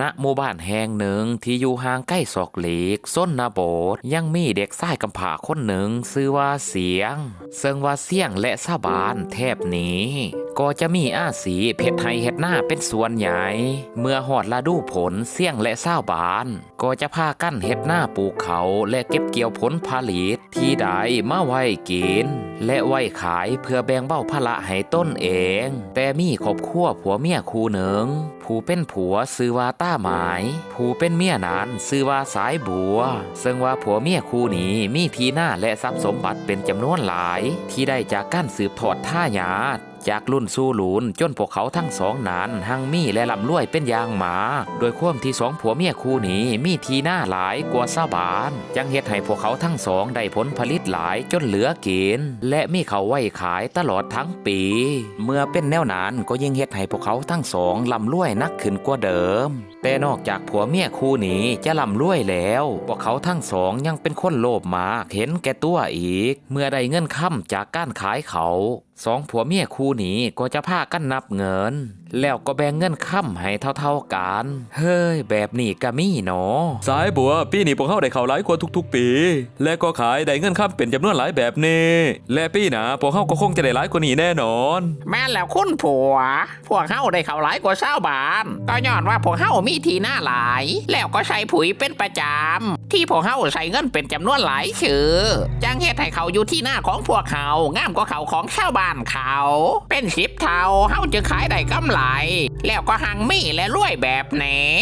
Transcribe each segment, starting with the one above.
ณหมู่บ้านแห่งหนึ่งที่อยู่ห่างใกล้ศอกเหล็กส้นนาโบดยังมีเด็กชายกำผาคนหนึ่งชื่อว่าเสียง ซึ่งว่าเสียงและสาบานแทบหนี ก็จะมีอาสีเพชรไห้เฮ็ดหน้าเป็นส่วนใหญ่ เมื่อหอดฤดูผลเสี่ยงและเศร้าบาน ก็จะพากั้นเฮ็ดหน้าปลูกเขาและเก็บเกี่ยวผลผลิต ที่ใดมาไว้กิน และไว้ขายเพื่อแบ่งเบ้าภาระให้ต้นเอง แต่มีครอบครัวผัวเมียคู่หนึ่งผู้เป็นผัวซื้อว่าต้าหมาย ผู้เป็นเมียนั้นซื้อว่าสายบัว ซึ่งว่าผัวเมียคู่นี้มีทีหน้าและทรัพย์สมบัติเป็นจำนวนหลาย ที่ได้จากการสืบทอดท่ายาดจากรุ่นสู่หลุนจนพวกเขาทั้งสองนั้นหังมีและลำรวยเป็นอย่างหมา โดยความที่สองผัวเมียคู่นี้มีทีหน้าหลายกว่าซาบาน จังเฮ็ดให้พวกเขาทั้งสองได้ผลผลิตหลายจนเหลือกินและมีเขาไว้ขายตลอดทั้งปี เมื่อเป็นแนวนั้นก็ยิ่งเฮ็ดให้พวกเขาทั้งสองลำรวยนักขึ้นกว่าเดิม แต่นอกจากผัวเมียคู่นี้จะลำรวยแล้ว พวกเขาทั้งสองยังเป็นคนโลภมากเห็นแก่ตัวอีก เมื่อได้เงินค่ำจากการขายเขา สองผัวเมียคู่นี้ก็จะพากันนับเงิน แล้วก็แบ่งเงินค่ำให้เท่าๆกัน เฮ้ย แบบนี้ก็มีเนาะสายบัวปีนี้พวกเขาได้เข้าหลายกว่าทุกๆ ปี และก็ขายได้เงินค่ำเป็นจำนวนหลายแบบนี้ และปีหน้าพวกเขาก็คงจะได้หลายกว่านี้แน่นอน แม่นแล้วคุณผัว พวกเฮาได้เขาหลายกว่าชาวบ้านก็ย้อนว่าพวกเฮามีทีหน้าหลาย แล้วก็ใช้ปุ๋ยเป็นประจำที่พวกเฮาใช้เงินเป็นจำนวนหลายคือจังเฮ็ดให้เขาอยู่ที่หน้าของพวกเขางามกว่าเขาของชาวบ้านเขา เป็นสิบเท่าเฮาจึงขายได้กำไรแล้วก็หังมีและรวยแบบนี้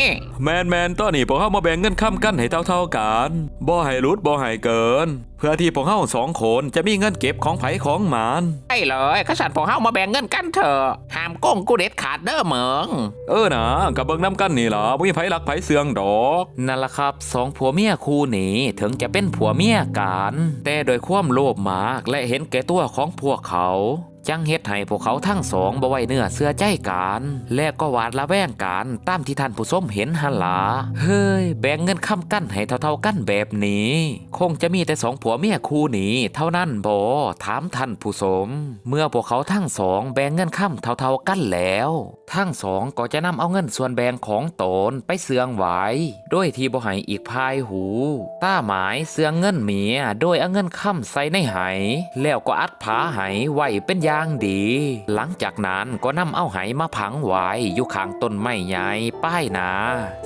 แมนแมนตอนนี้พวกเขามาแบ่งเงินค่ำกันให้เท่าๆกันบ่ให้รุดบ่ให้เกิน เพื่อที่พวกเขาสองคนจะมีเงินเก็บของไผของหมานไอ้เลยขสันพวกเฮามาแบ่งเงินกันเถอะห้ามโก้งกูเด็ดขาดเด้อเหมืองเออนะกับเบิ่งน้ำกันนี่ล่ะบ่มีไผรักไผเสืองดอกนั่นละครับสองผัวเมียคู่นี้ถึงจะเป็นผัวเมียกันแต่โดยความโลภมากและเห็นแก่ตัวของพวกเขา จังเฮ็ดให้พวกเขาทั้งสองบ่ไว้เนื้อเสื้อใจกัน และก็หวาดระแวงกันตามที่ท่านผู้ชมเห็นหันหลาเฮ้ย แบ่งเงินค้ำกั้นให้เท่าๆกันแบบนี้ คงจะมีแต่สองผัวเมียคู่นี้เท่านั้นบ่ถามท่านผู้ชมเมื่อพวกเขาทั้งสองแบ่งเงินค้ำเท่าๆกันแล้ว ทั้งสองก็จะนำเอาเงินส่วนแบ่งของตนไปเสืองไว้โดยที่บ่ให้อีกพายหู ต้าหมายเสืองเงินเมียโดยเอาเงินค้ำใส่ในไหแล้วก็อัดผาไหไว้เป็นยาอย่างดี หลังจากนั้นก็นำเอาไหมาผังไว้อยู่ข้างต้นไม้ใหญ่ป้ายหนา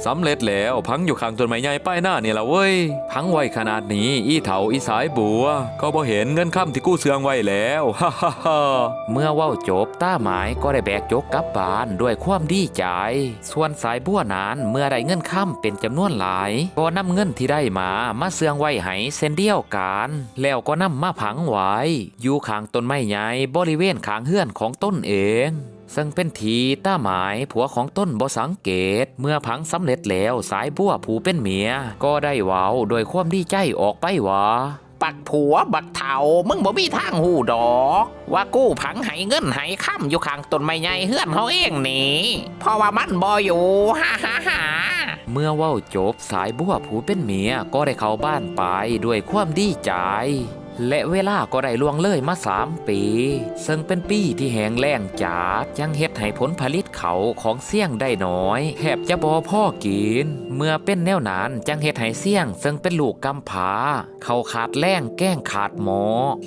สำเร็จแล้วพังอยู่ข้างต้นไม้ใหญ่ป้ายหน้านี่ละเว้ย พังไว้ขนาดนี้ อีเถาอีสายบัว ก็บ่เห็นเงินค่ำที่กู้เสืองไว้แล้วฮ่าฮ่าฮ่าเมื่อเว้าจบต้าหมายก็ได้แบกจกกลับบ้านด้วยความดีใจ ส่วนสายบัวนานเมื่อได้เงินค่ำเป็นจำนวนหลาย ก็นำเงินที่ได้มามาเสืองไว้ให้เส้นเดียวกัน แล้วก็นำมาผังไว้อยู่ข้างต้นไม้ใหญ่บริเวณข้างเฮือนของต้นเอง ซึ่งเป็นทีต้าหมายผัวของต้นบ่สังเกต เมื่อผังสำเร็จแล้วสายบัวผู้เป็นเมีย ก็ได้เว้าโดยความดีใจออกไปว่าปักผัวบักเถามึงบ่มีทางหูดอก ว่ากู้ผังให้เงินให้ค่ำอยู่ข้างต้นไม้ใหญ่เฮือนเขาเองนี่เพราะว่ามันบ่อยู่ฮ่าฮ่าฮ่าเมื่อเว้าจบสายบัวผู้เป็นเมียก็ได้เข้าบ้านไปด้วยความดีใจ และเวลาก็ได้ล่วงเลยมาสามปี ซึ่งเป็นปีที่แห้งแล้งจัดยังเฮ็ดให้ผลผลิตเขาของเสี่ยงได้น้อยแทบจะบ่พ่อกิน เมื่อเป็นแนวนั้นจังเฮ็ดให้เสี่ยง ซึ่งเป็นลูกกำพร้าเขาขาดแรงแกล้งขาดหมอ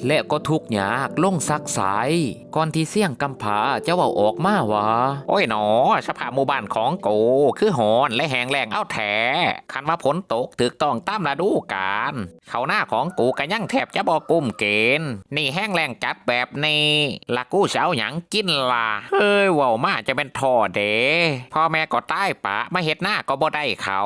และก็ทุกข์ยากลงซักสาย ก่อนที่เสี่ยงกำพร้าจะเว้าออกมาว่า โอ้ยหนอสภาพหมู่บ้านของโกคือหอนและแหงแรงเอาแถคันว่าฝนตกถึกต้องตามฤดูกาลเขาหน้าของกูก็ยังแทบจะบอกกุ้มเกณฑ์นี่แห้งแรงจัดแบบนี้ละกูเสาหยังกินล่ะเฮ้ยว้ามาจะเป็นท่อเดพ่อแม่ก็ใต้ปะมาเฮ็ดหน้าก็บ่ได้เขา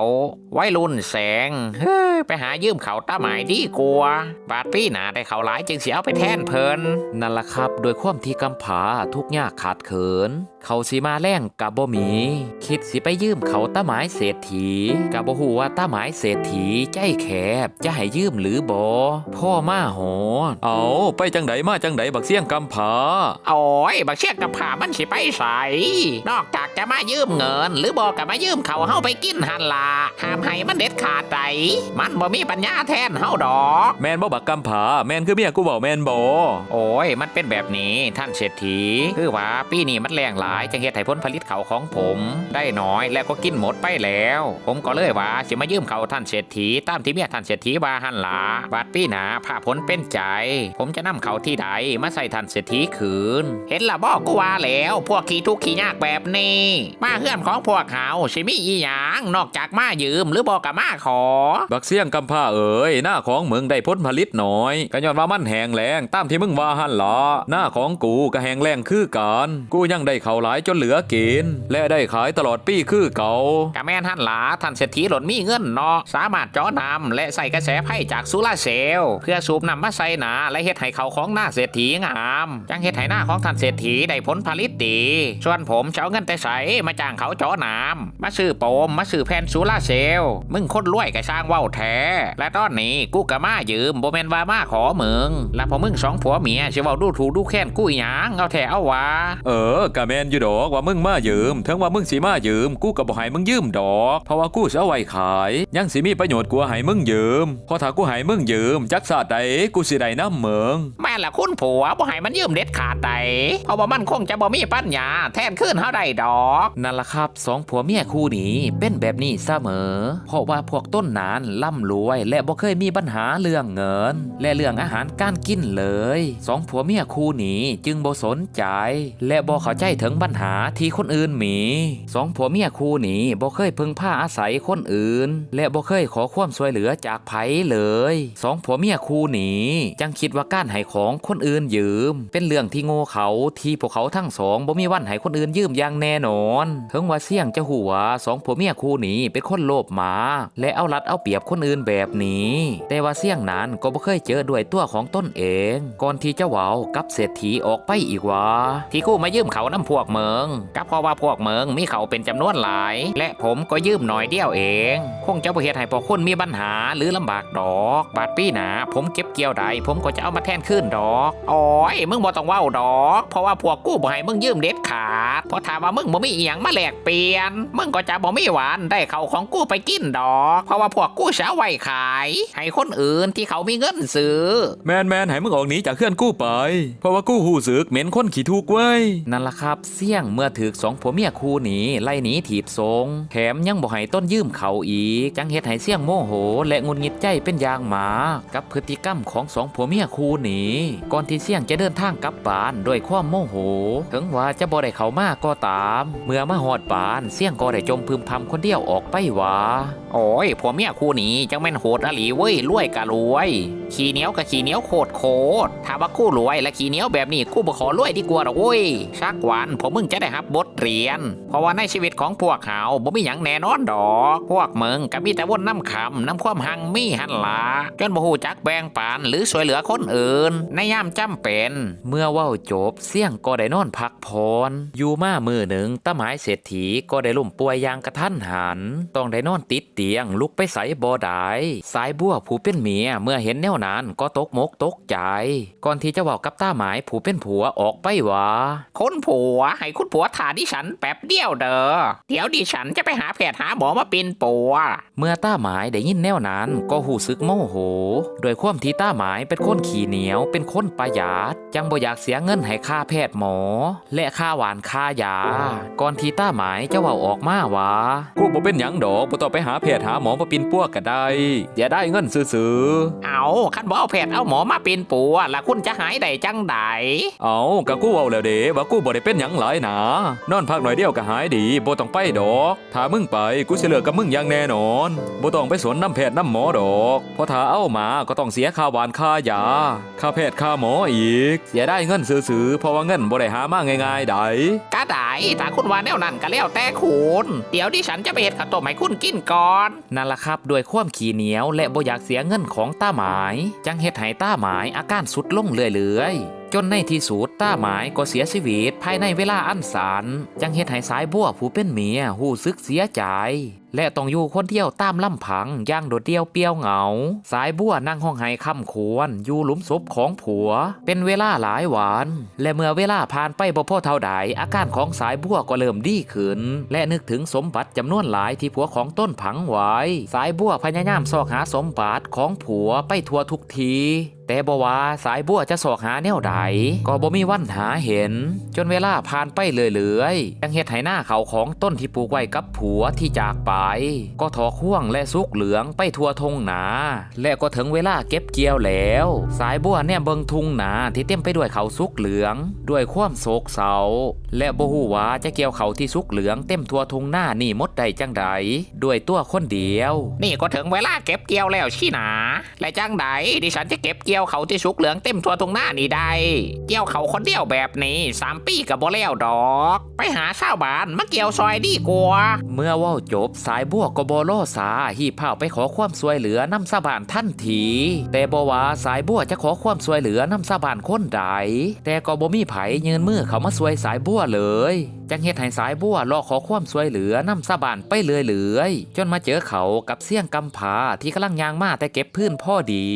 ไว้รุ่นแสง เฮ้ยไปหายืมเขาตาหมายดีกว่าบาดพี่หนาได้เขาหลายจึงเสียเอาไปแทนเพลินนั่นละครับ โดยความที่กำผาทุกยากขาดเขิน เขาสิมาแรงกับบ่มี คิดสิไปยืมเขาตาหมายเศรษฐีกับบ่ฮู้ว่าตาหมายเศรษฐีใจแคบจะให้ยืมหรือบ่พ่อมาโหดเอาไปจังไดมาจังไดบักเสี่ยงกำผาโอ้ยบักเชียกกับผามันสิไปใสนอกจากจะมายืมเงิน หรือบอกกับมายืมเขาเฮาไปกินหันละห้ามให้มันเด็ดขาดใจมันบ่มีปัญญาแทนเฮาดอก แมนบ่บักกำผาแมนคือเมียกูบอกแมนบ่โอ้ยมันเป็นแบบนี้ท่านเศรษฐีคือว่าปีนี้มันแรงหลาายจังเฮ็ดให้ผลผลิตเขาของผม ได้น้อยและก็กินหมดไปแล้ว ผมก็เลยว่าสิมายืมเขาท่านเศรษฐีตามที่เมียท่านเศรษฐีว่าหันหลาบาดปีหนาผ้าผลเป็นใจ ผมจะนำเขาที่ใดมาใส่ท่านเศรษฐีคืน เห็นละบอกกูว่าแล้ว พวกขี้ทุกขี้ยากแบบนี้ มาเฮือนของพวกเขาสิมีอีหยังนอกจากมายืมหรือบอกกับมาขอ บักเสี่ยงกำผ้าเอ๋ยหน้าของมึงได้ผลผลิตน้อยก็ย้อนว่ามันแหงแรงตามที่มึงว่าหันหละหน้าของกูก็แหงแรงคือกันกูยังได้เขาหลายจนเหลือกินและได้ขายตลอดปีคือเก่ากะแม่นท่านหลาท่านเศรษฐีหล่นมีเงินเนาะสามารถเจาะนำและใส่กระแสไพ่จากโซูลาร์เซลล์เพื่อสูบนำมาใส่หนาและเฮ็ดให้เขาของหน้าเศรษฐีงามจังเฮ็ดให้หน้าของท่านเศรษฐีได้ผลผลิตดีส่วนผมจะเอาเงินแต่ใส่มาจ้างเขาเจาะนำมาซื้อโปมมาซื้อแผ่นโซูลาร์เซลล์มึงคนรวยก็สร้างเว้าแท้และตอนนี้กูกะมายืมบ่แม่นว่ามาขอมึงและพอมึงสองผัวเมียสิเว้าดูถูกดูแค้นกูอีหยังเอาแท้เอาว่าเออกะแมนอยู่ดอกว่ามึงมายืมถึงว่ามึงสิมายืมกูก็บ่ให้มึงยืมดอก เพราะว่ากูสิเอาไว้ขาย ยังสิมีประโยชน์กว่าให้มึงยืมเพราะถ้ากูให้มึงยืมจักศาสตร์ใดกูสิได้น้ำเมืองแม่ละคุณผัวบ่ให้มันยืมเด็ดขาดใดเพราะว่ามันคงจะบ่มีปัญญาแทนขึ้นเฮาได้ดอกนั่นล่ะครับสองผัวเมียคู่นี้เป็นแบบนี้เสมอ เพราะว่าพวกต้นนานร่ำรวยและบ่เคยมีปัญหาเรื่องเงิน และเรื่องอาหารการกินเลยสองผัวเมียคู่นี้จึงบ่สนใจ และบ่เข้าใจถึงปัญหาที่คนอื่นมีสองผัวเมียคู่นี้บ่เคยพึ่งพาอาศัยคนอื่น และบ่เคยขอความช่วยเหลือจากไผเลยสองผัวเมียคู่นี้จังคิดว่าการให้ของคนอื่นยืม เป็นเรื่องที่โง่เขาที่พวกเขาทั้งสองบ่มีวันให้คนอื่นยืมอย่างแน่นอนถึงว่าเสี่ยงจะหัวสองผัวเมียคู่นี้เป็นคนโลภหมา และเอารัดเอาเปรียบคนอื่นแบบนี้ แต่ว่าเสี่ยงนั้นก็บ่เคยเจอด้วยตัวของต้นเอง ก่อนที่จะเว้ากับเศรษฐีออกไปอีกว่า ที่กู้มายืมเขาน้ำพวกเมืองก็เพราะว่าพวกเมืองมีเขาเป็นจำนวนหลาย และผมก็ยืมหน่อยเดียวเอง คงจะบ่เฮ็ดให้พวกคุณมีปัญหาหรือลำบากดอก บาดปีหนาผมเก็บเกี่ยวใดผมก็จะเอามาแทนขึ้นดอกโอ้ยมึงบ่ต้องว่าดอก เพราะว่าพวกกู้บ่ให้มึงยืมเด็ดขาดเพราะถามว่ามึงบ่มีอีหยังมาแลกเปลี่ยน มึงก็จะบ่มีหวานได้เขาของกู้ไปกินดอก เพราะว่าพวกกู้จะเอาไว้ขาย ให้คนอื่นที่เขามีเงินซื้อ แมนแมนให้มึงออกหนีจากเคลื่อนกู้ไป เพราะว่ากู้หูสึกเหม็นคนขี้ทุกข์เว้ย นั่นล่ะครับ เสี่ยงเมื่อถือสองผัวเมียคู่นี้ไล่หนีถีบทรงแถมยังบ่ให้ต้นยืมเขาอีก จังเฮ็ดให้เสี่ยงโมโห และงุนงิดใจเป็นอย่างมากกับพฤติกรรมของสองผัวเมียคู่นี้ก่อนที่เสี่ยงจะเดินทางกลับบ้านด้วยความโมโห ถึงว่าจะบ่่ได้เขามาก็ตาม เมื่อมาหอดปาน เสี่ยงก็ได้จมพึมพำคนเดียวออกไปว่าโอ้ยผัวเมียคู่นี้จังแม่นโหดอะหลีเว้ยรวยกะรวย ขี้เหนียวกับขี้เหนียวโคตรโคตรถ้าว่ากู้รวยและขี้เหนียวแบบนี้กู้บ่ขอรวยดีกว่าหรอกเว้ยสักวันผมมึงจะได้รับบทเรียน เพราะว่าในชีวิตของพวกเขาบ่มีหยังแน่นอนดอก พวกมึงก็มีแต่วนน้ำคำน้ำความหังมีหันละจนบ่ฮู้จักแบ่งปันหรือช่วยเหลือคนอื่น ในยามจำเป็น เมื่อว้าจบเสี่ยงก็ได้นอนพักพรอยู่มามือหนึ่งตาหมายเศรษฐีก็ได้ล่มป่วยอย่างกระทันหัน ต้องได้นอนติดเตียงลุกไปใส่บ่ได้สายบัวผู้เป็นเมียเมื่อเห็นแนวนั้นก็ตกมกตกใจ ก่อนที่จะบอกกับตาหมายผู้เป็นผัวออกไปว่าคุณผัวให้คุณผัวถาดิฉันแป๊บเดียวเด้อเดี๋ยวดิฉันจะไปหาแพทย์หาหมอมาเป็นปัว เมื่อต้าหมายได้ยินแนวนั้นก็หูซึกโมโห โดยความที่ต้าหมายเป็นคนขี้เหนียว เป็นคนประหยัดจังบ่อยากเสียเงินให้ค่าแพทย์หมอ และค่าหวานค่ายา ก่อนที่ต้าหมายจะเว่าออกมาว่ากูบ่เป็นหยังดอกบ่ต้องไปหาแพทย์หาหมอมาปินพวกก็ได้อย่าได้เงินซื้อเอาคันบ่เอาแพทย์เอาหมอมาเป็นปัวแล้วคุณจะหายได้จังใดๆเอากะกูเว้าแล้วเด้ว่ากูบ่ได้เป็นหยังหลายหนานอนพักหน่อยเดียวก็หายดีบ่ต้องไปดอกถ้ามึงไปกูสิเลิกกับมึงอย่างแน่นอนบ่ต้องไปสวนน้ำแพทย์น้ำหมอดอกเพราะถ้าเอามาก็ต้องเสียค่าหวานค่ายาค่าแพทย์ค่าหมออีกเสียได้เงินซื้อๆเพราะว่าเงินบ่ได้หามาง่ายๆได้ก็ได้ถ้าคุณว่าแนวนั้นก็แล้วแต่คุณเดี๋ยวดิฉันจะไปเฮ็ดข้าวต้มให้คุณกินก่อนนั่นละครับด้วยความขี้เหนียว และบ่อยากเสียเงินของต้าหมาย จังเฮ็ดให้ต้าหมายอาการสุดลงเรื่อยๆจนในที่สุดต้าหมายก็เสียชีวิตภายในเวลาอันสันจังเฮ็ดให้สายบัวผู้เป็นเมียหู้ซึกเสียใจ และต้องอยู่คนเดียวตามลำพังย่างโดดเดี่ยวเปรียวเหงา สายบัวนั่งห้องไห้คำควร อยู่หลุมศพของผัว เป็นเวลาหลายวันและเมื่อเวลาผ่านไปบ่พ่อเท่าใดอาการของสายบัวก็เริ่มดีขึ้น และนึกถึงสมบัติจำนวนหลายที่ผัวของต้นผังไว้ สายบัวพยายามซอกหาสมบัติของผัวไปทั่วทุกที แต่บ่ว่าสายบัวจะสอกหาแนวใดก็บ่มีวันหาเห็น จนเวลาผ่านไปเรื่อยๆยังเฮ็ดให้หน้าเขาของต้นที่ปลูกไว้กับผัวที่จากไป ก็ถอข่วงและสุกเหลืองไปทั่วทงนา และก็ถึงเวลาเก็บเกี่ยวแล้ว สายบัวเนี่ยเบิงทุ่งนาที่เต็มไปด้วยเขาวสุกเหลือง ด้วยความโศกเศร้าและบ่ฮู้ว่าจะเกี่ยวเขาที่สุกเหลืองเต็มทั่วทงหน้านี่มดได้จังใดด้วยตัวคนเดียว นี่ก็ถึงเวลาเก็บเกี่ยวแล้วชิหนา และจังใดดิฉันจะเก็บเกี่ยวเขาที่สุกเหลืองเต็มทัวตรงหน้านี่ได้ เกี่ยวเขาคนเดียวแบบนี้สามปีกับบ่แล้วดอก ไปหาชาวบ้านมาเกี่ยวซอยดีกว่าเมื่อว่าจบสายบัวก็บโลสาหีบเผาไปขอความช่วยเหลือนำสาบานท่านที แต่บว่าสายบัวจะขอความช่วยเหลือนำสาบานคนใดแต่ก็บ่มีไผยืนมือเขามาช่วยสายบัวเลย จังเฮ็ดให้สายบัวรอขอความช่วยเหลือนำสาบานไปเรื่อยๆจนมาเจอเขากับเสี่ยงกำผาที่กำลังยางมาแต่เก็บพื้นพ่อดี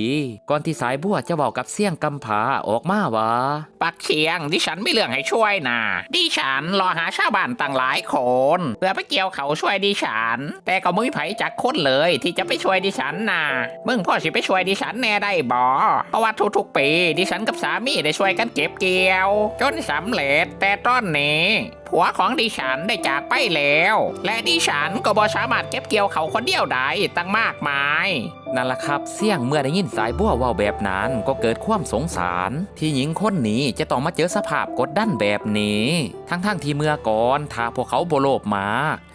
ก่อนที่สายบัวจะบอกกับเสี่ยงกำผาออกมาว่าปักเชียงดิฉันไม่เรื่องให้ช่วยนะดิฉันรอหาชาวบ้านต่างหลายคนเพื่อไปเกี่ยวเขาช่วยดิฉัน แต่ก็ไม่มีไผจากคนเลยที่จะไปช่วยดิฉันนะมึงพ่อสิไปช่วยดิฉันแน่ได้บอเพราะว่าทุกๆปีดิฉันกับสามีได้ช่วยกันเก็บเกี่ยว จนสำเร็จแต่ตอนนี้ ผัวของดิฉันได้จากไปแล้ว และดิฉันก็บ่สามารถเก็บเกี่ยวเขาคนเดียวได้ตั้งมากมายนั่นละครับเสี่ยงเมื่อได้ยินสายบัวว่าแบบนั้นก็เกิดความสงสาร ที่หญิงคนนี้จะต้องมาเจอสภาพกดดันแบบนี้ ทั้งๆที่เมื่อก่อนถ้าพวกเขาโบโลภมา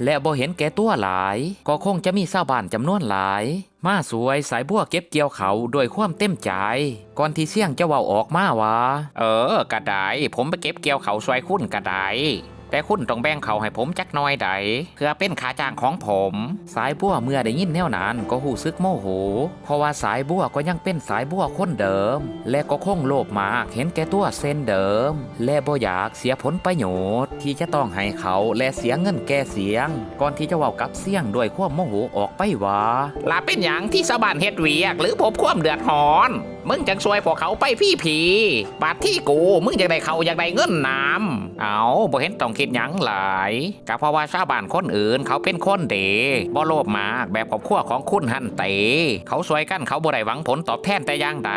และบ่เห็นแก่ตัวหลาย ก็คงจะมีชาวบ้านจำนวนหลาย มาสวยสายบัวเก็บเกี่ยวเขาด้วยความเต็มใจ ก่อนที่เสี่ยงจะเว้าออกมาว่าเออกระไดผมไปเก็บเกี่ยวเขาช่วยคุณกระได แต่คุณต้องแบ่งเขาให้ผมจักน้อยใดเพื่อเป็นขาจ้างของผม สายบัวเมื่อได้ยินแนวนั้นก็หูซึกโมโห เพราะว่าสายบัวก็ยังเป็นสายบัวคนเดิม และก็คงโลภมากเห็นแก่ตัวเส้นเดิม และบ่อยากเสียผลประโยชน์ ที่จะต้องให้เขาและเสียเงินแก่เสียง ก่อนที่จะเว้ากับเสียงด้วยความโมโหออกไปว่าลาเป็นอย่างที่สบานเฮ็ดเวียก หรือผมความเดือดร้อน มึงจังช่วยพวกเขาไปพี่ผีบาดที่กูมึงอยากได้เขาอยากได้เงินน้ำเอาบ่เห็นต้องคิดหยังหลายก็เพราะว่าชาวบ้านคนอื่นเขาเป็นคนเดบ่โลภมากแบบครอบครัวของคุณหันเตเขาช่วยกันเขาบ่ได้หวังผลตอบแทนแต่อย่างใด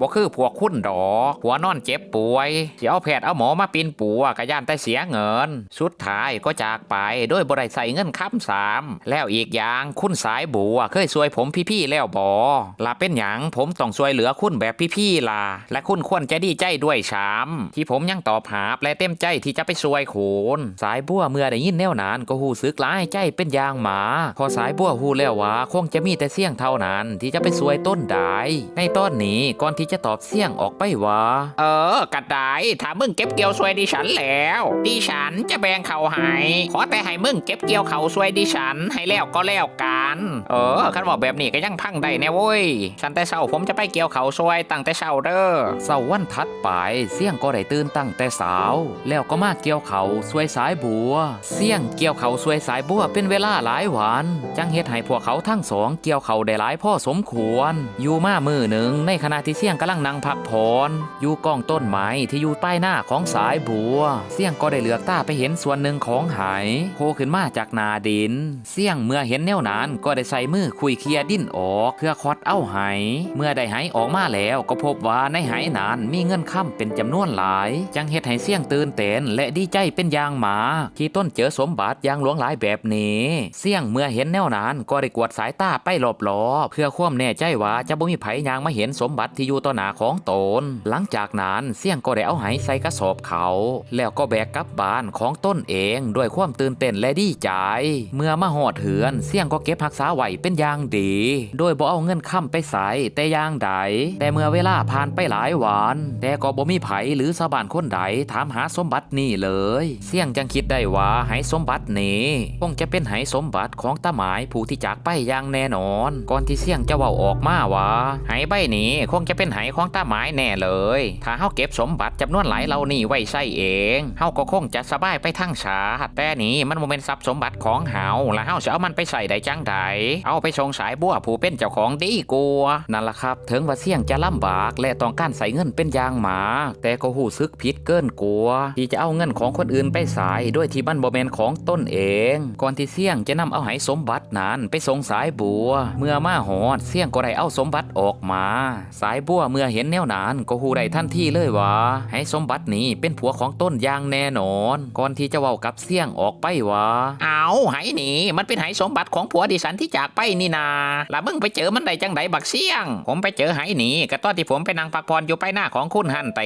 บ่คือพวกคุณดอกหัวนอนเจ็บป่วยสิเอาแพทย์เอาหมอมาปีนปัวกระย่านแต่เสียเงิน สุดท้ายก็จากไปโดยบ่ได้ใส่เงินค้ำสามแล้วอีกอย่างคุณสายบัวเคยช่วยผมพี่ๆแล้วบอล่ะเป็นหยังผมต้องช่วยเหลือคุณแบบพี่ๆล่ะและคุณควรจะดีใจด้วยชามที่ผมยังตอบหาบและเต็มใจที่จะไปช่วยคุณสายบัวเมื่อได้ยินแนวนั้นก็หูซึกหลายใจเป็นยางหมา พอสายบัวหูแล้วว่าคงจะมีแต่เสี่ยงเท่านั้นที่จะไปสวยต้นไดในตอนนี้ก่อนที่จะตอบเสี่ยงออกไปว่า เออกระไดถ้ามึงเก็บเกี่ยวช่วยดิฉันแล้ว ดิฉันจะแบ่งเขาให้ขอแต่ให้มึงเก็บเกี่ยวเขาช่วยดิฉันให้แล้วก็แล้วกัน เออคันบอกแบบนี้ก็ยังพังได้แน่เว้ยฉันแต่เช้าผมจะไปเกี่ยวเขาช่วยตั้งแต่เช้าเด้อเสาร์วันถัดไป เสี่ยงก็ได้ตื่นตั้งแต่สาว แล้วก็มาเกี่ยวเขาสวยสายบัว เสี่ยงเกี่ยวเขาสวยสายบัวเป็นเวลาหลายวันจังเฮ็ดให้พวกเขาทั้งสองเกี่ยวเขาได้หลายพ่อสมควร อยู่มามือหนึ่งในขณะที่เสี่ยงกำลังนั่งพักผ่อนอยู่กองต้นไม้ที่อยู่ใต้หน้าของสายบัว เสี่ยงก็ได้เหลือกตาไปเห็นส่วนหนึ่งของหายโผล่ขึ้นมาจากนาดิน เสี่ยงเมื่อเห็นแนวนั้นก็ได้ใส่มือคุยเคลียดิ้นออกเพื่อควัดเอาหายเมื่อได้หายออกมาแล้วก็พบว่าในหายนั้นมีเงินค้ำเป็นจำนวนหลาย จังเฮ็ดให้เสี่ยงตื่นเต้นและดีใจเป็นอย่างมาที่ต้นเจอสมบัติอย่างหลวงหลายแบบนี้ เสี่ยงเมื่อเห็นแนวนั้นก็ได้กวดสายตาไปรอบๆเพื่อความแน่ใจว่าจะบ่มีไผยางมาเห็นสมบัติที่อยู่ต่อหน้าของตน หลังจากนั้นเสี่ยงก็ได้เอาไหใส่กระสอบเขา แล้วก็แบกกลับบ้านของต้นเองด้วยความตื่นเต้นและดีใจ เมื่อมาหอดเหือน เสี่ยงก็เก็บรักษาไว้เป็นอย่างดี โดยบ่เอาเงินค้ำไปใส่แต่อย่างใดแต่เมื่อเวลาผ่านไปหลายวันแต่ก็บ่มีไผหรือชาวบ้านคนใดถามหาสมบัตินี่เลย เสี่ยงจังคิดได้ว่าไหสมบัตินี้คงจะเป็นไหสมบัติของตาหมายผู้ที่จากไปอย่างแน่นอน ก่อนที่เสี่ยงจะเว้าออกมาว่าไหใบนี้คงจะเป็นไหของตาหมายแน่เลย ถ้าเฮาเก็บสมบัติจำนวนหลายเหล่านี้ไว้ใช้เองเฮาก็คงจะสบายไปทั้งชาติแต่นี่มันโมเมนทรัพย์สมบัติของเฮาแล้วเฮาจะเอามันไปใส่ได้จังใดเอาไปชงสายบัวผู้เป็นเจ้าของดีกว่านั่นล่ะครับ ถึงว่าเสี่ยงจะลำบากและต้องการใส่เงินเป็นอย่างหมา แต่ก็หูซึกผิดเกินกลัว ที่จะเอาเงินของคนอื่นไปสายด้วยที่มันบ่แมนของต้นเอง ก่อนที่เสี่ยงจะนำเอาไหสมบัตินั้นไปส่งสายบัว เมื่อมาหอดเสี่ยงก็ได้เอาสมบัติออกมา สายบัวเมื่อเห็นแนวนั้นก็หูได้ทันทีเลยว่าให้สมบัตินี้เป็นผัวของต้นอย่างแน่นอน ก่อนที่จะเว้ากับเสี่ยงออกไปว่าเอาไหหนีมันเป็นไหสมบัติของผัวดิฉันที่จากไปนี่นาแล้วมึงไปเจอมันได้จังไดบักเสี่ยง ผมไปเจอไหหนีก็ตอนที่ผมไปนั่งพักผ่อนอยู่ไปหน้าของคุณหันเต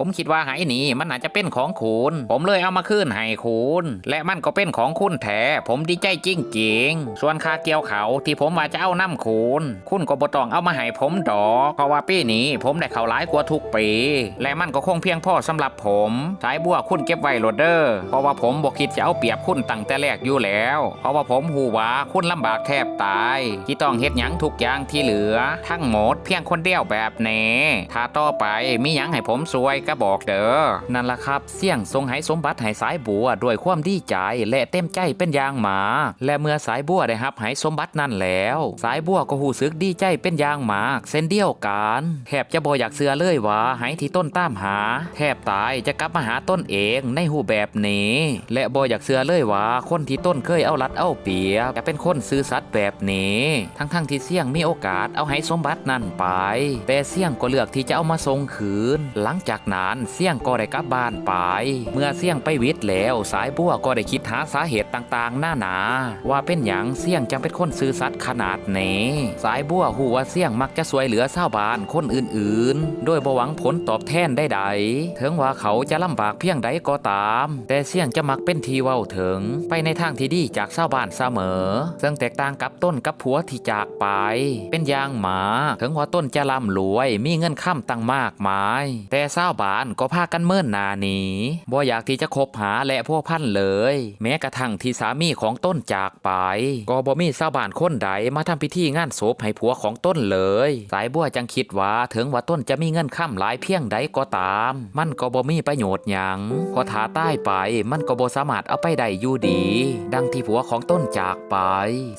ผมคิดว่าไหหนีมันอาจจะเป็นของคุณ ผมเลยเอามาคืนให้คุณ และมันก็เป็นของคุณแท้ผมดีใจจริงๆ ส่วนคาเกียวเขาที่ผมว่าจะเอาน้ำคุณ คุณก็บ่ต้องเอามาให้ผมดอกเพราะว่าปีนี้ผมได้เขาหลายกว่าทุกปี และมันก็คงเพียงพอสำหรับผมสายบัวคุณเก็บไว้โหลดเดอร์เพราะว่าผมบอกคิดจะเอาเปรียบคุณตั้งแต่แรกอยู่แล้ว เพราะว่าผมหูว่าคุณลำบากแทบตาย ที่ต้องเฮ็ดหยังทุกอย่างที่เหลือ ทั้งหมดเพียงคนเดียวแบบแน่ถ้าต่อไปมียังให้ผมซวยก็บอกเด้อ นั่นละครับ เสี่ยงทรงให้สมบัติให้สายบัวด้วยความดีใจและเต็มใจเป็นอย่างหมา และเมื่อสายบัวได้รับให้สมบัตินั่นแล้ว สายบัวก็หูซึกดีใจเป็นอย่างมากเส้นเดียวกันแทบจะบอยากเสือเลยว่าให้ที่ต้นตามหา แทบตายจะกลับมาหาต้นเองในหูแบบนี้ และบอยากเสือเลยว่าคนที่ต้นเคยเอารัดเอาเปรียบจะเป็นคนซื่อสัตย์แบบนี้ ทั้งๆที่เสี่ยงมีโอกาสเอาให้สมบัตินั่นไปแต่เสี่ยงก็เลือกที่จะเอามาส่งคืน หลังจากนั้นเสี่ยงก็ได้กลับบ้านไป เมื่อเสี่ยงไปวิทย์แล้ว สายบัวก็ได้คิดหาสาเหตุต่างๆ หน้าหนา ว่าเป็นหยังเสี่ยงจังเป็นคนซื่อสัตย์ขนาดนี้สายบัวหูว่าเสี่ยงมักจะสวยเหลือชาวบ้านคนอื่นๆ โดยบหวังผลตอบแทนใดถึงว่าเขาจะลำบากเพียงใดก็ตาม แต่เสี่ยงจะมักเป็นทีเว้าถึง ไปในทางที่ดีจากชาวบ้านเสมอ ซึ่งแตกต่างกับต้นกับผัวที่จากไป เป็นยางหมา ถึงว่าต้นจะลำร่ำรวย มีเงินค้ำตั้งมากมาย แต่ชาวบ้าบานก็พากันเมินนาหนีบ่อยากที่จะคบหาและพัวพันเลย แม้กระทั่งที่สามีของต้นจากไป ก็บ่มีชาวบ้าบานคนใดมาทำพิธีงานศพให้ผัวของต้นเลย สายบัวจังคิดว่าถึงว่าต้นจะมีเงินค้ำหลายเพียงใดก็ตาม มันก็บ่มีประโยชน์หยังพอถาใต้ไป มันก็บ่สามารถเอาไปได้อยู่ดี ดังที่ผัวของต้นจากไป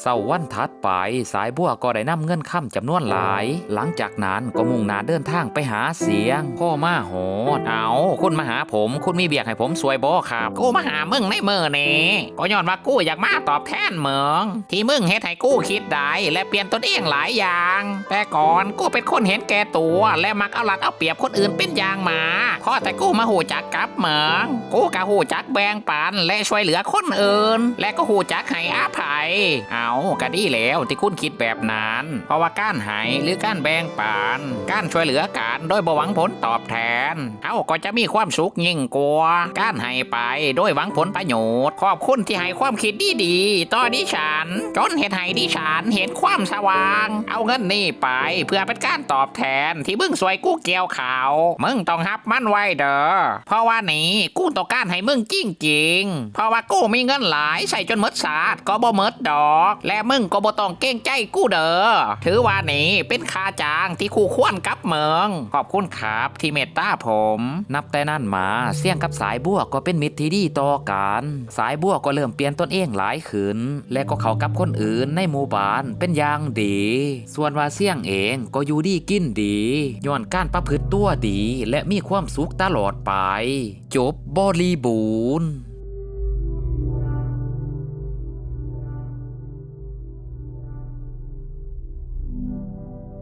เศร้าวันถัดไป สายบัวก็ได้นำเงินค้ำจำนวนหลาย หลังจากนั้นก็มุ่งหน้าเดินทางไปหาเสียงพ่อมาโหดเอาคุณมาหาผมคุณมีเบียกให้ผมสวยบ่ครับ กูมาหามึงในเมื่อนี้ก็ย้อนว่ากูอยากมาตอบแทนเมืองที่มึงเฮ็ดให้กูคิดได้และเปลี่ยนตนเองหลายอย่าง แต่ก่อนกูเป็นคนเห็นแก่ตัวและมักเอาหลัดเอาเปรียบคนอื่นเป็นอย่างมาพอแต่กูมาหูจักกับเมืองกูกะหูจักแบ่งปันและช่วยเหลือคนอื่น และก็หูจักให้อาภัย เอาก็ดีแล้วที่คุณคิดแบบนั้น เพราะว่าการให้หรือการแบ่งปันการช่วยเหลือกันโดยบ่หวังผลตอบแทนเขาก็จะมีความสุขยิ่งกว่าการให้ไปโดยหวังผลประโยชน์ ขอบคุณที่ให้ความคิดดีๆต่อดิฉัน จนเห็นให้ดิฉันเห็นความสว่าง เอาเงินนี่ไปเพื่อเป็นการตอบแทนที่มึงสวยกู้เกี่ยวเขาวมึงต้องฮับมั่นไว้เด้อเพราะว่านี่กู้ต้องการให้มึงจริงจริงเพราะว่ากู้มีเงินหลายใส่จนมดสาดก็บ่มดดอก และมึงก็บ่ต้องเก้งใจกู้เด้อถือว่านี่เป็นค่าจ้างที่คู่ควรกับเมือง ขอบคุณครับที่เมตตาผม นับแต่นั้นมาเสี่ยงกับสายบัวก็เป็นมิตรที่ดีต่อกันสายบัวก็เริ่มเปลี่ยนตนเองหลายขึ้นและก็เข้ากับคนอื่นในหมู่บ้านเป็นอย่างดี ส่วนว่าเสี่ยงเองก็อยู่ดีกินดีย้อนการประพฤติตัวดี และมีความสุขตลอดไป จบบริบูรณ์